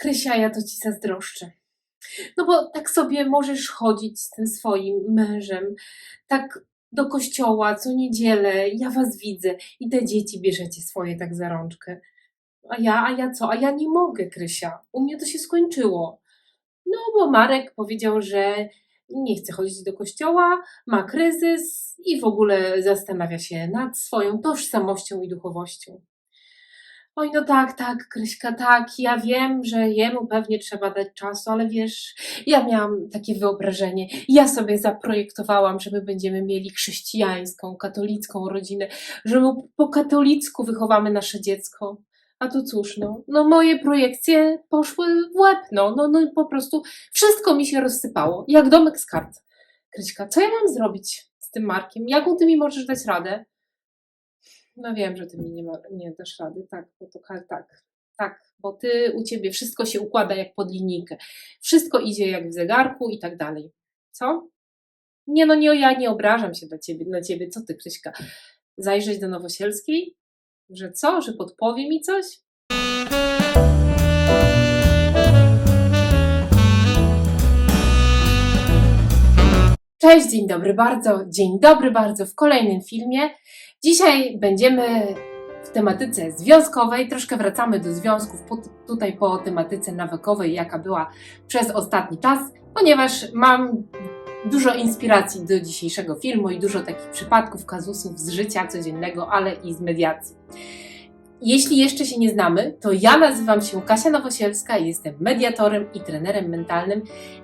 Krysia, ja to ci zazdroszczę. No bo tak sobie możesz chodzić z tym swoim mężem, tak do kościoła co niedzielę, ja was widzę i te dzieci bierzecie swoje tak za rączkę. A ja, a ja co? A ja nie mogę, Krysia. U mnie to się skończyło. No bo Marek powiedział, że nie chce chodzić do kościoła, ma kryzys i w ogóle zastanawia się nad swoją tożsamością i duchowością. Oj, no tak, tak, Kryśka, tak, ja wiem, że jemu pewnie trzeba dać czasu, ale wiesz, ja miałam takie wyobrażenie, ja sobie zaprojektowałam, że my będziemy mieli chrześcijańską, katolicką rodzinę, że po katolicku wychowamy nasze dziecko. A tu cóż, no, no moje projekcje poszły w łeb, no, no, no po prostu wszystko mi się rozsypało, jak domek z kart. Kryśka, co ja mam zrobić z tym Markiem? Jaką ty mi możesz dać radę? No wiem, że ty mi nie, ma, nie dasz rady, tak, bo to tak, tak, bo ty u ciebie wszystko się układa jak pod linijkę. Wszystko idzie jak w zegarku i tak dalej. Co? Nie no, nie, ja nie obrażam się na ciebie, na ciebie. Co ty, Kryśka? Zajrzeć do Nowosielskiej? Że co? Że podpowie mi coś? Cześć, dzień dobry bardzo, dzień dobry bardzo w kolejnym filmie. Dzisiaj będziemy w tematyce związkowej, troszkę wracamy do związków po, tutaj po tematyce nawykowej, jaka była przez ostatni czas, ponieważ mam dużo inspiracji do dzisiejszego filmu i dużo takich przypadków, kazusów z życia codziennego, ale i z mediacji. Jeśli jeszcze się nie znamy, to ja nazywam się Kasia Nowosielska, jestem mediatorem i trenerem mentalnym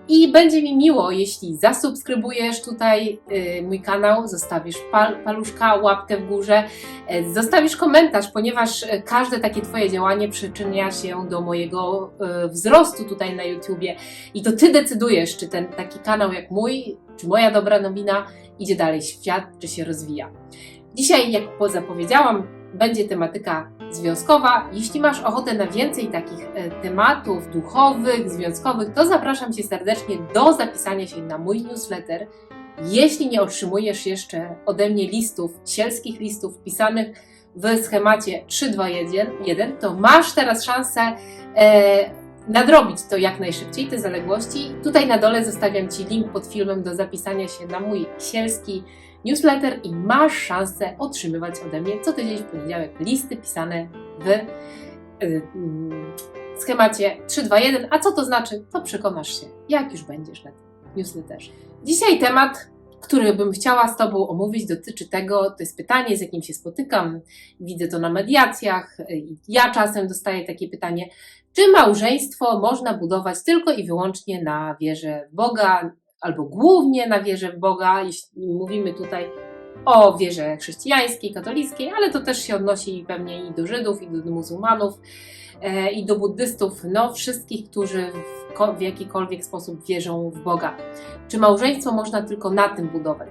i będzie mi miło, jeśli zasubskrybujesz tutaj y, mój kanał, zostawisz pal, paluszka, łapkę w górze, y, zostawisz komentarz, ponieważ y, każde takie Twoje działanie przyczynia się do mojego wzrostu tutaj na YouTubie i to Ty decydujesz, czy ten taki kanał jak mój, czy moja dobra nowina idzie dalej w świat, czy się rozwija. Dzisiaj, jak zapowiedziałam, będzie tematyka związkowa. Jeśli masz ochotę na więcej takich e, tematów duchowych, związkowych, to zapraszam Cię serdecznie do zapisania się na mój newsletter. Jeśli nie otrzymujesz jeszcze ode mnie listów, sielskich listów pisanych w schemacie 321, to masz teraz szansę e, nadrobić to jak najszybciej, te zaległości. Tutaj na dole zostawiam Ci link pod filmem do zapisania się na mój sielski newsletter i masz szansę otrzymywać ode mnie co tydzień w poniedziałek listy pisane w y, y, schemacie 321. A co to znaczy? To przekonasz się, jak już będziesz na tym newsletterze. Dzisiaj temat, który bym chciała z Tobą omówić, dotyczy tego, to jest pytanie, z jakim się spotykam, widzę to na mediacjach, ja czasem dostaję takie pytanie, czy małżeństwo można budować tylko i wyłącznie na wierze Boga, albo głównie na wierze w Boga, jeśli mówimy tutaj o wierze chrześcijańskiej, katolickiej, ale to też się odnosi pewnie i do Żydów, i do muzułmanów, e, i do buddystów, no wszystkich, którzy w, w jakikolwiek sposób wierzą w Boga. Czy małżeństwo można tylko na tym budować?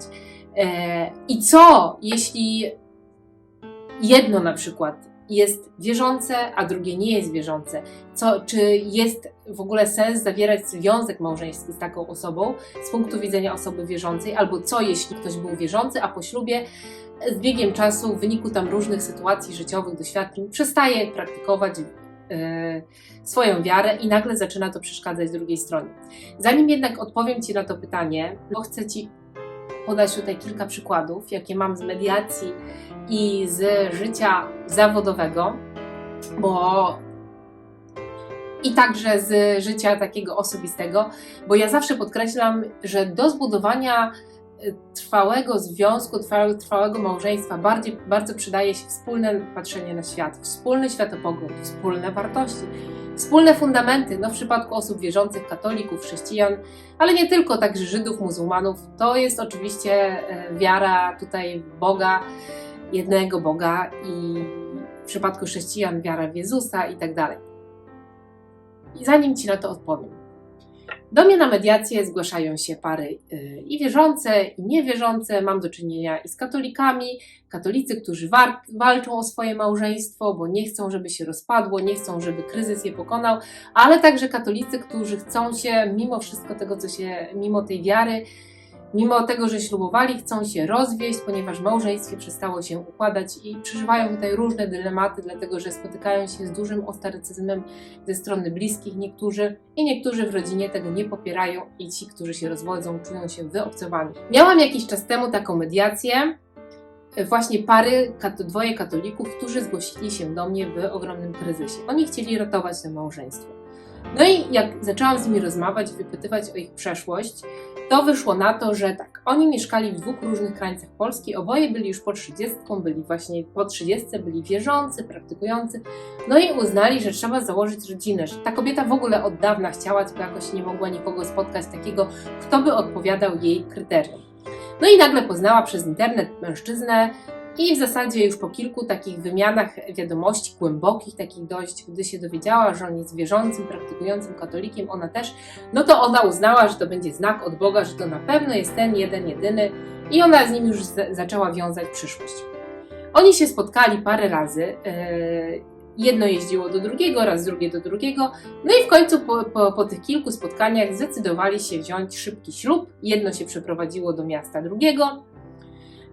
E, I co, jeśli jedno na przykład jest wierzące, a drugie nie jest wierzące? Co, czy jest w ogóle sens zawierać związek małżeński z taką osobą z punktu widzenia osoby wierzącej? Albo co, jeśli ktoś był wierzący, a po ślubie z biegiem czasu, w wyniku tam różnych sytuacji życiowych, doświadczeń, przestaje praktykować e, swoją wiarę i nagle zaczyna to przeszkadzać drugiej stronie. Zanim jednak odpowiem Ci na to pytanie, bo chcę Ci podać tutaj kilka przykładów, jakie mam z mediacji i z życia zawodowego, bo i także z życia takiego osobistego, bo ja zawsze podkreślam, że do zbudowania y, trwałego związku, trwałego, małżeństwa bardziej, bardzo przydaje się wspólne patrzenie na świat, wspólny światopogląd, wspólne wartości, wspólne fundamenty. No w przypadku osób wierzących, katolików, chrześcijan, ale nie tylko, także Żydów, muzułmanów, to jest oczywiście e, wiara tutaj Boga, jednego Boga i w przypadku chrześcijan wiara w Jezusa i tak dalej. I zanim Ci na to odpowiem. Do mnie na mediacje zgłaszają się pary y, i wierzące, i niewierzące. Mam do czynienia i z katolikami, katolicy, którzy walczą o swoje małżeństwo, bo nie chcą, żeby się rozpadło, nie chcą, żeby kryzys je pokonał, ale także katolicy, którzy chcą się, mimo wszystko tego, co się, mimo tej wiary, Mimo tego, że ślubowali, chcą się rozwieść, ponieważ małżeństwie przestało się układać i przeżywają tutaj różne dylematy, dlatego że spotykają się z dużym ostracyzmem ze strony bliskich niektórzy i niektórzy w rodzinie tego nie popierają i ci, którzy się rozwodzą, czują się wyobcowani. Miałam jakiś czas temu taką mediację, właśnie pary, dwoje katolików, którzy zgłosili się do mnie w ogromnym kryzysie. Oni chcieli ratować to małżeństwo. No i jak zaczęłam z nimi rozmawiać, wypytywać o ich przeszłość, to wyszło na to, że tak, oni mieszkali w dwóch różnych krańcach Polski, oboje byli już po 30, byli właśnie po 30, byli wierzący, praktykujący, no i uznali, że trzeba założyć rodzinę, że ta kobieta w ogóle od dawna chciała, tylko jakoś nie mogła nikogo spotkać takiego, kto by odpowiadał jej kryterium. No i nagle poznała przez internet mężczyznę i w zasadzie już po kilku takich wymianach wiadomości, głębokich takich dość, gdy się dowiedziała, że on jest wierzącym, praktykującym katolikiem, ona też, no to ona uznała, że to będzie znak od Boga, że to na pewno jest ten jeden, jedyny i ona z nim już za- zaczęła wiązać przyszłość. Oni się spotkali parę razy. Yy, jedno jeździło do drugiego, raz drugie do drugiego. No i w końcu po, po, po tych kilku spotkaniach zdecydowali się wziąć szybki ślub. Jedno się przeprowadziło do miasta drugiego.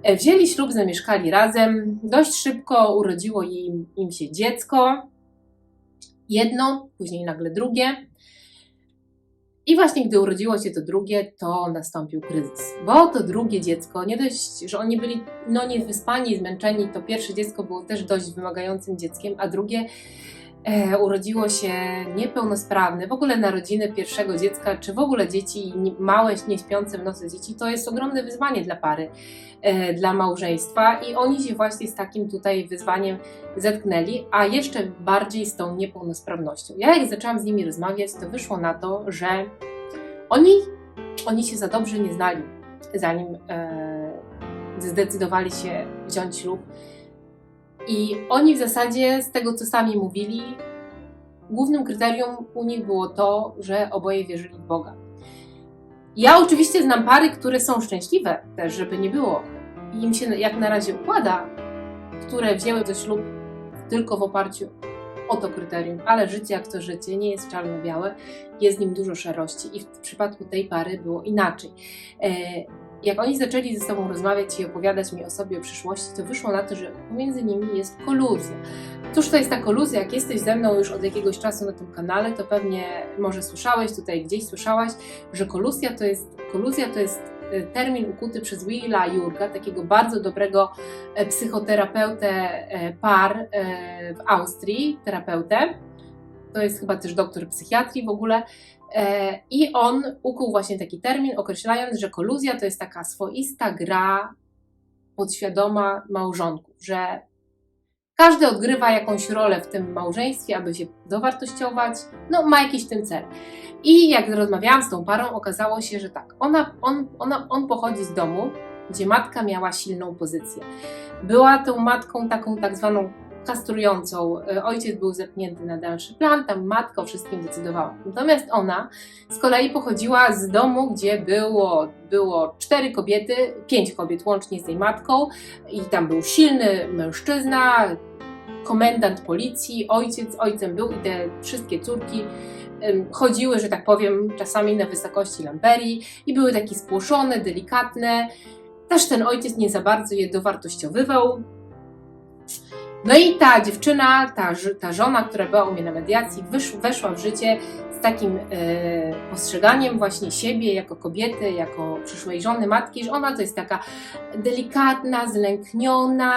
E, Wzięli ślub, zamieszkali razem. Dość szybko urodziło im, im się dziecko. Jedno, później nagle drugie. I właśnie gdy urodziło się to drugie, to nastąpił kryzys. Bo to drugie dziecko, nie dość, że oni byli no niewyspani, zmęczeni, to pierwsze dziecko było też dość wymagającym dzieckiem, a drugie e, urodziło się niepełnosprawne. W ogóle narodziny pierwszego dziecka, czy w ogóle dzieci małe, nieśpiące w nocy dzieci, to jest ogromne wyzwanie dla pary, e, dla małżeństwa i oni się właśnie z takim tutaj wyzwaniem zetknęli, a jeszcze bardziej z tą niepełnosprawnością. Ja jak zaczęłam z nimi rozmawiać, to wyszło na to, że oni, oni się za dobrze nie znali, zanim e, zdecydowali się wziąć ślub. I oni w zasadzie, z tego co sami mówili, głównym kryterium u nich było to, że oboje wierzyli w Boga. Ja oczywiście znam pary, które są szczęśliwe, też żeby nie było. I im się jak na razie układa, które wzięły do ślub tylko w oparciu o to kryterium, ale życie jak to życie nie jest czarno-białe, jest w nim dużo szarości i w przypadku tej pary było inaczej. Jak oni zaczęli ze sobą rozmawiać i opowiadać mi o sobie, o przyszłości, to wyszło na to, że pomiędzy nimi jest koluzja. Cóż to jest ta koluzja? Jak jesteś ze mną już od jakiegoś czasu na tym kanale, to pewnie może słyszałeś, tutaj gdzieś słyszałaś, że koluzja to jest, koluzja to jest e, termin ukuty przez Willa Jurga, takiego bardzo dobrego e, psychoterapeutę e, par w Austrii, terapeutę. To jest chyba też doktor psychiatrii w ogóle. E, I on ukuł właśnie taki termin, określając, że koluzja to jest taka swoista gra podświadoma małżonków, że każdy odgrywa jakąś rolę w tym małżeństwie, aby się dowartościować, no ma jakiś tym cel. I jak rozmawiałam z tą parą, okazało się, że tak, ona, on, ona, on pochodzi z domu, gdzie matka miała silną pozycję. Była tą matką taką tak zwaną kastrującą. E, Ojciec był zepchnięty na dalszy plan, tam matka o wszystkim decydowała. Natomiast ona z kolei pochodziła z domu, gdzie było, było cztery kobiety, pięć kobiet łącznie z tej matką i tam był silny mężczyzna, komendant policji, ojciec, ojcem był i te wszystkie córki chodziły, że tak powiem, czasami na wysokości lamperii i były takie spłoszone, delikatne. Też ten ojciec nie za bardzo je dowartościowywał. No i ta dziewczyna, ta, ta żona, która była u mnie na mediacji, wysz, weszła w życie takim e, postrzeganiem właśnie siebie jako kobiety, jako przyszłej żony, matki, że ona to jest taka delikatna, zlękniona,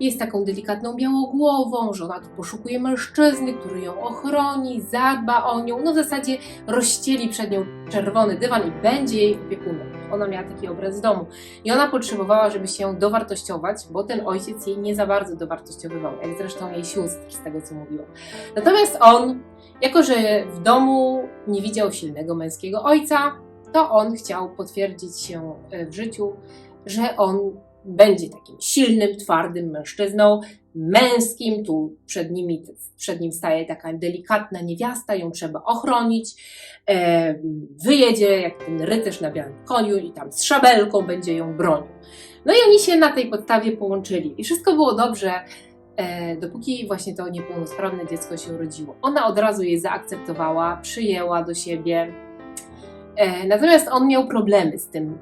jest taką delikatną białogłową, że ona tu poszukuje mężczyzny, który ją ochroni, zadba o nią, no w zasadzie rozścieli przed nią czerwony dywan i będzie jej opiekunem. Ona miała taki obraz domu. I ona potrzebowała, żeby się dowartościować, bo ten ojciec jej nie za bardzo dowartościowywał, jak zresztą jej sióstr, z tego co mówiłam. Natomiast on, jako że w domu nie widział silnego męskiego ojca, to on chciał potwierdzić się e, w życiu, że on będzie takim silnym, twardym mężczyzną, męskim, tu przed, nimi, przed nim staje taka delikatna niewiasta, ją trzeba ochronić, e, wyjedzie jak ten rycerz na białym koniu i tam z szabelką będzie ją bronił. No i oni się na tej podstawie połączyli i wszystko było dobrze, dopóki właśnie to niepełnosprawne dziecko się urodziło. Ona od razu je zaakceptowała, przyjęła do siebie, e, natomiast on miał problemy z tym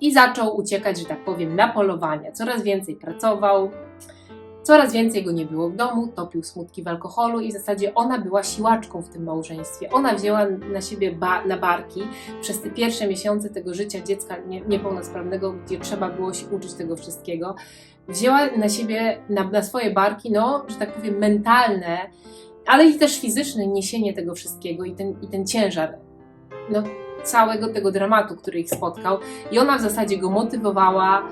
i zaczął uciekać, że tak powiem, na polowania. Coraz więcej pracował, coraz więcej go nie było w domu, topił smutki w alkoholu i w zasadzie ona była siłaczką w tym małżeństwie. Ona wzięła na siebie ba na barki przez te pierwsze miesiące tego życia dziecka nie niepełnosprawnego, gdzie trzeba było się uczyć tego wszystkiego. Wzięła na siebie, na, na swoje barki, no, że tak powiem, mentalne, ale i też fizyczne niesienie tego wszystkiego i ten, i ten ciężar. No, całego tego dramatu, który ich spotkał, i ona w zasadzie go motywowała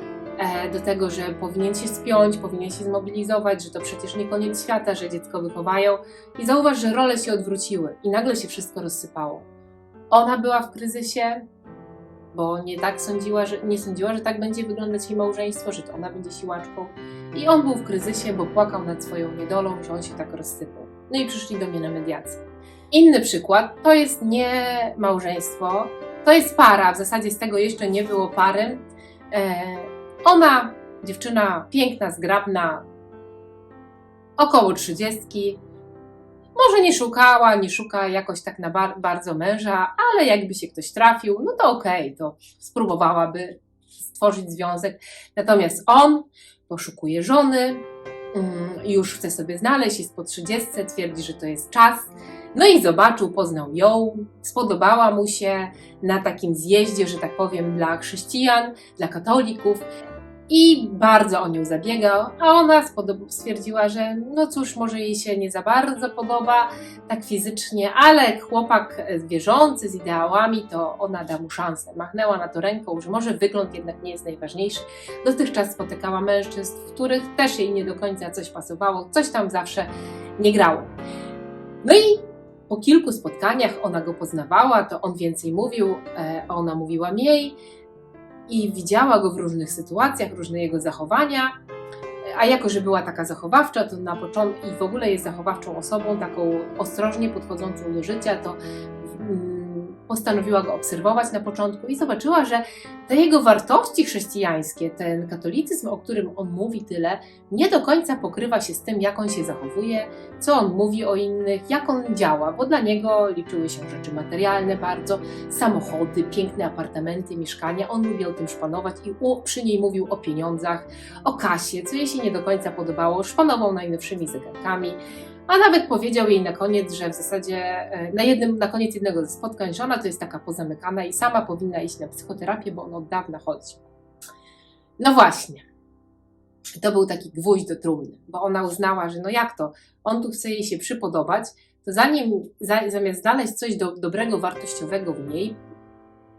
do tego, że powinien się spiąć, powinien się zmobilizować, że to przecież nie koniec świata, że dziecko wychowają. I zauważ, że role się odwróciły i nagle się wszystko rozsypało. Ona była w kryzysie, bo nie tak sądziła, że, nie sądziła, że tak będzie wyglądać jej małżeństwo, że to ona będzie siłaczką. I on był w kryzysie, bo płakał nad swoją niedolą, że on się tak rozsypał. No i przyszli do mnie na mediację. Inny przykład to jest nie małżeństwo, to jest para, w zasadzie z tego jeszcze nie było pary. E, ona, dziewczyna piękna, zgrabna, około trzydziestki. Może nie szukała, nie szuka jakoś tak na bar bardzo męża, ale jakby się ktoś trafił, no to okej, to spróbowałaby stworzyć związek. Natomiast on poszukuje żony, mm, już chce sobie znaleźć, jest po 30, twierdzi, że to jest czas. No i zobaczył, poznał ją, spodobała mu się na takim zjeździe, że tak powiem, dla chrześcijan, dla katolików i bardzo o nią zabiegał, a ona spodob- stwierdziła, że no cóż, może jej się nie za bardzo podoba tak fizycznie, ale chłopak wierzący z ideałami, to ona da mu szansę. Machnęła na to ręką, że może wygląd jednak nie jest najważniejszy. Dotychczas spotykała mężczyzn, w których też jej nie do końca coś pasowało, coś tam zawsze nie grało. No i po kilku spotkaniach ona go poznawała, to on więcej mówił, e, a ona mówiła mniej i widziała go w różnych sytuacjach, różne jego zachowania. A jako, że była taka zachowawcza, to na początku i w ogóle jest zachowawczą osobą, taką ostrożnie podchodzącą do życia, to postanowiła go obserwować na początku i zobaczyła, że te jego wartości chrześcijańskie, ten katolicyzm, o którym on mówi tyle, nie do końca pokrywa się z tym, jak on się zachowuje, co on mówi o innych, jak on działa, bo dla niego liczyły się rzeczy materialne bardzo, samochody, piękne apartamenty, mieszkania. On lubił tym szpanować i przy niej mówił o pieniądzach, o kasie, co jej się nie do końca podobało, szpanował najnowszymi zegarkami. A nawet powiedział jej na koniec, że w zasadzie e, na, jednym, na koniec jednego ze spotkań, że ona to jest taka pozamykana i sama powinna iść na psychoterapię, bo on od dawna chodzi. No właśnie. To był taki gwóźdź do trumny, bo ona uznała, że no jak to, on tu chce jej się przypodobać, to zanim, za, zamiast znaleźć coś do, dobrego, wartościowego w niej,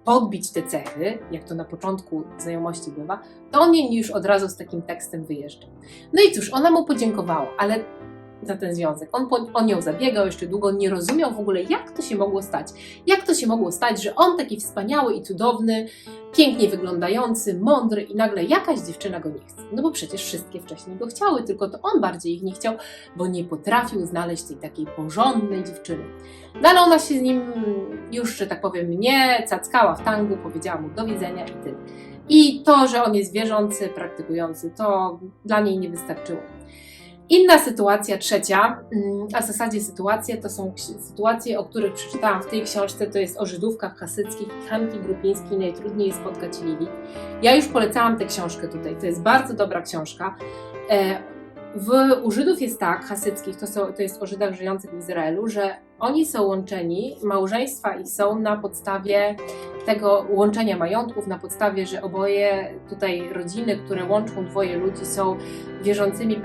podbić te cechy, jak to na początku znajomości bywa, to on jej już od razu z takim tekstem wyjeżdża. No i cóż, ona mu podziękowała, ale za ten związek. On po, o nią zabiegał jeszcze długo, nie rozumiał w ogóle, jak to się mogło stać. Jak to się mogło stać, że on taki wspaniały i cudowny, pięknie wyglądający, mądry i nagle jakaś dziewczyna go nie chce. No bo przecież wszystkie wcześniej go chciały, tylko to on bardziej ich nie chciał, bo nie potrafił znaleźć tej takiej porządnej dziewczyny. No ale ona się z nim już, że tak powiem, nie cackała w tangu, powiedziała mu do widzenia i tyle. I to, że on jest wierzący, praktykujący, to dla niej nie wystarczyło. Inna sytuacja, trzecia, mm, a w zasadzie sytuacje to są sytuacje, o których przeczytałam w tej książce, to jest o Żydówkach hasyckich i Hanki Grupińskiej Najtrudniej jest spotkać Lili. Ja już polecałam tę książkę tutaj, to jest bardzo dobra książka. E, w, u Żydów jest tak, hasyckich, to, są, to jest o Żydach żyjących w Izraelu, że oni są łączeni, małżeństwa i są na podstawie tego łączenia majątków, na podstawie, że oboje tutaj rodziny, które łączą dwoje ludzi, są wierzącymi,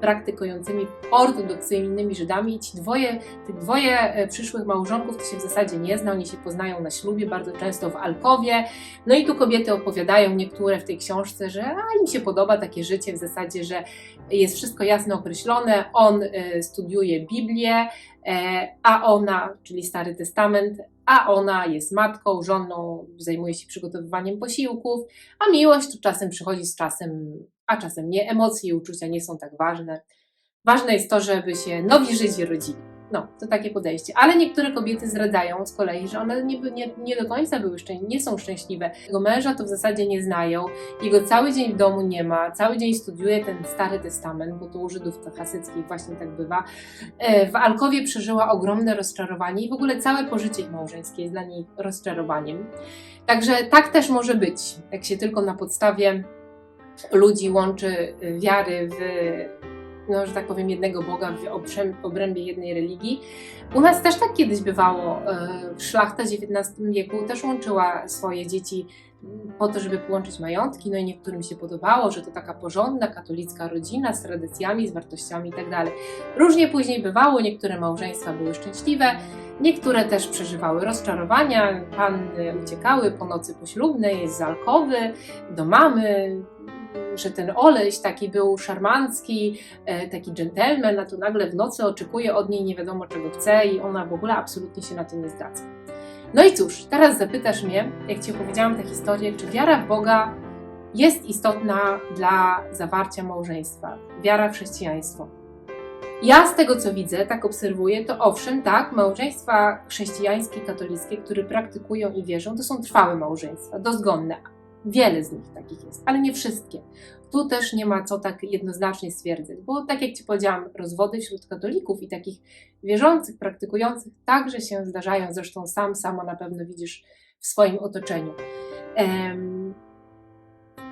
praktykującymi ortodoksyjnymi Żydami. Ci dwoje, tych dwoje e, przyszłych małżonków to się w zasadzie nie zna, oni się poznają na ślubie, bardzo często w alkowie. No i tu kobiety opowiadają niektóre w tej książce, że a, im się podoba takie życie w zasadzie, że jest wszystko jasno określone. On y, studiuje Biblię, E, a ona, czyli Stary Testament, a ona jest matką, żoną, zajmuje się przygotowywaniem posiłków, a miłość to czasem przychodzi z czasem, a czasem nie. Emocje i uczucia nie są tak ważne. Ważne jest to, żeby się nowi Żydzi rodzili. No, to takie podejście. Ale niektóre kobiety zdradzają z kolei, że one nie, nie, nie do końca były szczę- nie są szczęśliwe. Jego męża to w zasadzie nie znają, jego cały dzień w domu nie ma, cały dzień studiuje ten Stary Testament, bo to u Żydów hasyckich właśnie tak bywa. E, W Alkowie przeżyła ogromne rozczarowanie i w ogóle całe pożycie małżeńskie jest dla niej rozczarowaniem. Także tak też może być, jak się tylko na podstawie ludzi łączy wiary w, no, że tak powiem, jednego Boga w obrębie jednej religii. U nas też tak kiedyś bywało. e, Szlachta XIX wieku też łączyła swoje dzieci po to, żeby połączyć majątki, no i niektórym się podobało, że to taka porządna katolicka rodzina z tradycjami, z wartościami itd. Różnie później bywało, niektóre małżeństwa były szczęśliwe, niektóre też przeżywały rozczarowania, panny uciekały po nocy poślubnej z alkowy do mamy, że ten Oleś taki był szarmancki, e, taki dżentelmen, a tu nagle w nocy oczekuje od niej nie wiadomo czego chce i ona w ogóle absolutnie się na to nie zgadza. No i cóż, teraz zapytasz mnie, jak Ci opowiedziałam tę historię, czy wiara w Boga jest istotna dla zawarcia małżeństwa, wiara w chrześcijaństwo. Ja z tego co widzę, tak obserwuję, to owszem, tak, małżeństwa chrześcijańskie, katolickie, które praktykują i wierzą, to są trwałe małżeństwa, dozgonne. Wiele z nich takich jest, ale nie wszystkie. Tu też nie ma co tak jednoznacznie stwierdzać, bo tak jak Ci powiedziałam, rozwody wśród katolików i takich wierzących, praktykujących także się zdarzają, zresztą sam, sama na pewno widzisz w swoim otoczeniu. Em,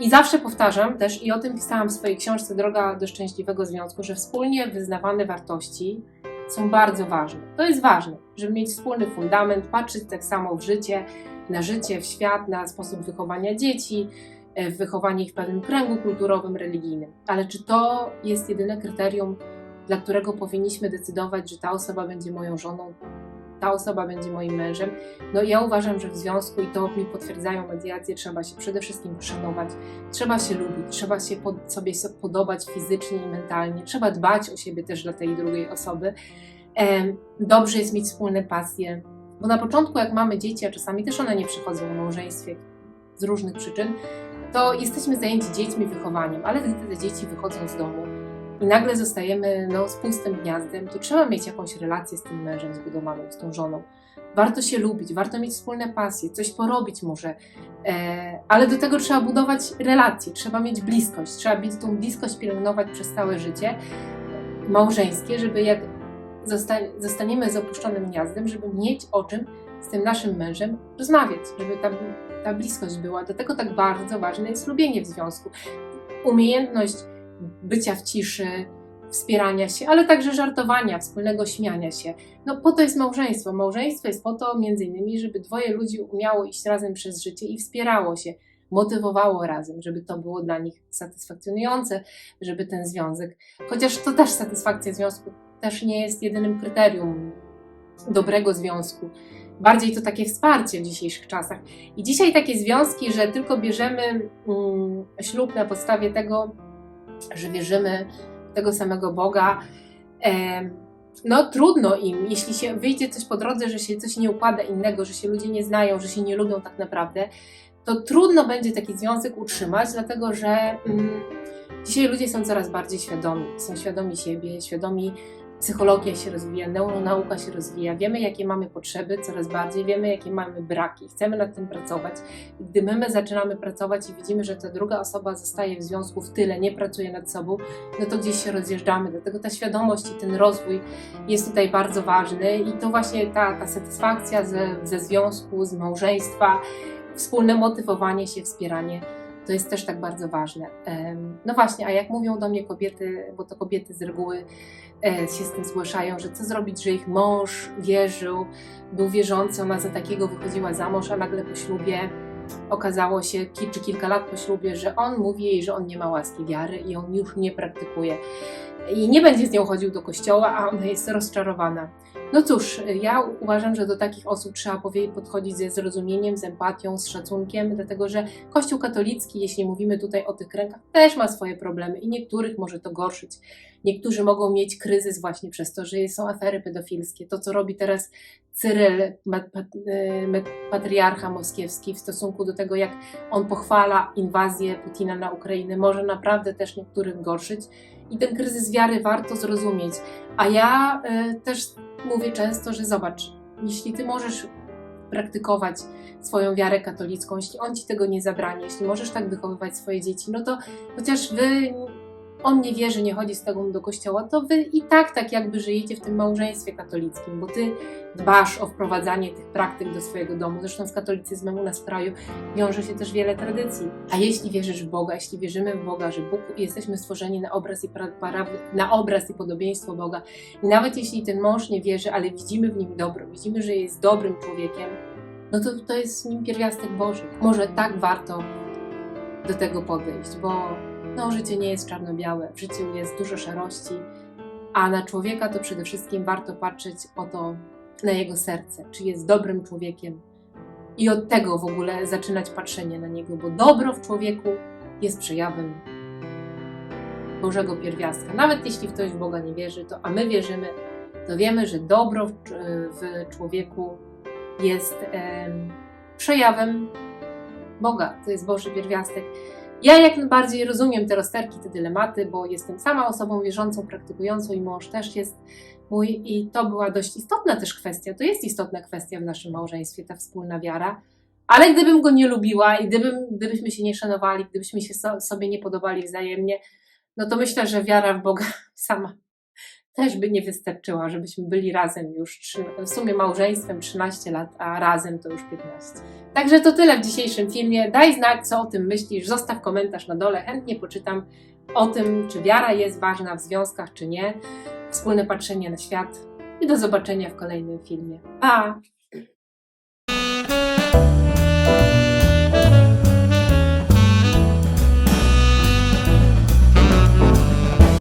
I zawsze powtarzam też, i o tym pisałam w swojej książce Droga do Szczęśliwego Związku, że wspólnie wyznawane wartości są bardzo ważne. To jest ważne, żeby mieć wspólny fundament, patrzeć tak samo w życie, na życie, w świat, na sposób wychowania dzieci, e, wychowanie ich w pewnym kręgu kulturowym, religijnym. Ale czy to jest jedyne kryterium, dla którego powinniśmy decydować, że ta osoba będzie moją żoną, ta osoba będzie moim mężem? No ja uważam, że w związku, i to mi potwierdzają mediacje, trzeba się przede wszystkim szanować, trzeba się lubić, trzeba się pod, sobie so- podobać fizycznie i mentalnie, trzeba dbać o siebie też dla tej drugiej osoby. Dobrze jest mieć wspólne pasje, bo na początku, jak mamy dzieci, a czasami też one nie przychodzą w małżeństwie z różnych przyczyn, to jesteśmy zajęci dziećmi, wychowaniem, ale gdy te dzieci wychodzą z domu i nagle zostajemy no, z pustym gniazdem, to trzeba mieć jakąś relację z tym mężem zbudowaną, z tą żoną. Warto się lubić, warto mieć wspólne pasje, coś porobić może, e, ale do tego trzeba budować relacje, trzeba mieć bliskość, trzeba tą bliskość pielęgnować przez całe życie małżeńskie, żeby jak zostaniemy z opuszczonym gniazdem, żeby mieć o czym z tym naszym mężem rozmawiać, żeby ta, ta bliskość była. Dlatego tak bardzo ważne jest lubienie w związku. Umiejętność bycia w ciszy, wspierania się, ale także żartowania, wspólnego śmiania się. No po to jest małżeństwo. Małżeństwo jest po to między innymi, żeby dwoje ludzi umiało iść razem przez życie i wspierało się, motywowało razem, żeby to było dla nich satysfakcjonujące, żeby ten związek, chociaż to też satysfakcja związku też nie jest jedynym kryterium dobrego związku. Bardziej to takie wsparcie w dzisiejszych czasach. I dzisiaj takie związki, że tylko bierzemy mm, ślub na podstawie tego, że wierzymy w tego samego Boga. em, no trudno im, jeśli się wyjdzie coś po drodze, że się coś nie układa innego, że się ludzie nie znają, że się nie lubią tak naprawdę, to trudno będzie taki związek utrzymać, dlatego że mm, dzisiaj ludzie są coraz bardziej świadomi. Są świadomi siebie, świadomi psychologia się rozwija, neuronauka się rozwija, wiemy jakie mamy potrzeby coraz bardziej, wiemy jakie mamy braki, chcemy nad tym pracować. I gdy my, my zaczynamy pracować i widzimy, że ta druga osoba zostaje w związku w tyle, nie pracuje nad sobą, no to gdzieś się rozjeżdżamy. Dlatego ta świadomość i ten rozwój jest tutaj bardzo ważny i to właśnie ta, ta satysfakcja ze, ze związku, z małżeństwa, wspólne motywowanie się, wspieranie. To jest też tak bardzo ważne. No właśnie, a jak mówią do mnie kobiety, bo to kobiety z reguły się z tym zgłaszają, że co zrobić, że ich mąż wierzył, był wierzący, ona za takiego wychodziła za mąż, a nagle po ślubie okazało się, czy kilka lat po ślubie, że on mówi jej, że on nie ma łaski wiary i on już nie praktykuje. I nie będzie z nią chodził do kościoła, a ona jest rozczarowana. No cóż, ja uważam, że do takich osób trzeba podchodzić ze zrozumieniem, z empatią, z szacunkiem, dlatego że Kościół katolicki, jeśli mówimy tutaj o tych kręgach, też ma swoje problemy i niektórych może to gorszyć. Niektórzy mogą mieć kryzys właśnie przez to, że są afery pedofilskie. To, co robi teraz Cyryl, met- patriarcha moskiewski, w stosunku do tego, jak on pochwala inwazję Putina na Ukrainę, może naprawdę też niektórych gorszyć. I ten kryzys wiary warto zrozumieć. A ja y, też mówię często, że zobacz, jeśli ty możesz praktykować swoją wiarę katolicką, jeśli on ci tego nie zabrani, jeśli możesz tak wychowywać swoje dzieci, no to chociaż wy, on nie wierzy, nie chodzi z tobą do kościoła, to wy i tak tak jakby żyjecie w tym małżeństwie katolickim, bo ty dbasz o wprowadzanie tych praktyk do swojego domu. Zresztą z katolicyzmem u nas w kraju wiąże się też wiele tradycji. A jeśli wierzysz w Boga, jeśli wierzymy w Boga, że Bóg, jesteśmy stworzeni na obraz i, pra, na obraz i podobieństwo Boga, i nawet jeśli ten mąż nie wierzy, ale widzimy w nim dobro, widzimy, że jest dobrym człowiekiem, no to to jest w nim pierwiastek Boży. Może tak warto do tego podejść, bo no, życie nie jest czarno-białe, w życiu jest dużo szarości, a na człowieka to przede wszystkim warto patrzeć o to, na jego serce, czy jest dobrym człowiekiem. I od tego w ogóle zaczynać patrzenie na niego, bo dobro w człowieku jest przejawem Bożego pierwiastka. Nawet jeśli ktoś w Boga nie wierzy, to a my wierzymy, to wiemy, że dobro w, w człowieku jest em, przejawem Boga. To jest Boży pierwiastek. Ja jak najbardziej rozumiem te rozterki, te dylematy, bo jestem sama osobą wierzącą, praktykującą i mąż też jest mój i to była dość istotna też kwestia. To jest istotna kwestia w naszym małżeństwie, ta wspólna wiara. Ale gdybym go nie lubiła i gdybym, gdybyśmy się nie szanowali, gdybyśmy się so, sobie nie podobali wzajemnie, no to myślę, że wiara w Boga sama też by nie wystarczyła, żebyśmy byli razem już, w sumie małżeństwem 13 lat, a razem to już 15. Także to tyle w dzisiejszym filmie. Daj znać, co o tym myślisz, zostaw komentarz na dole, chętnie poczytam o tym, czy wiara jest ważna w związkach, czy nie. Wspólne patrzenie na świat i do zobaczenia w kolejnym filmie. Pa!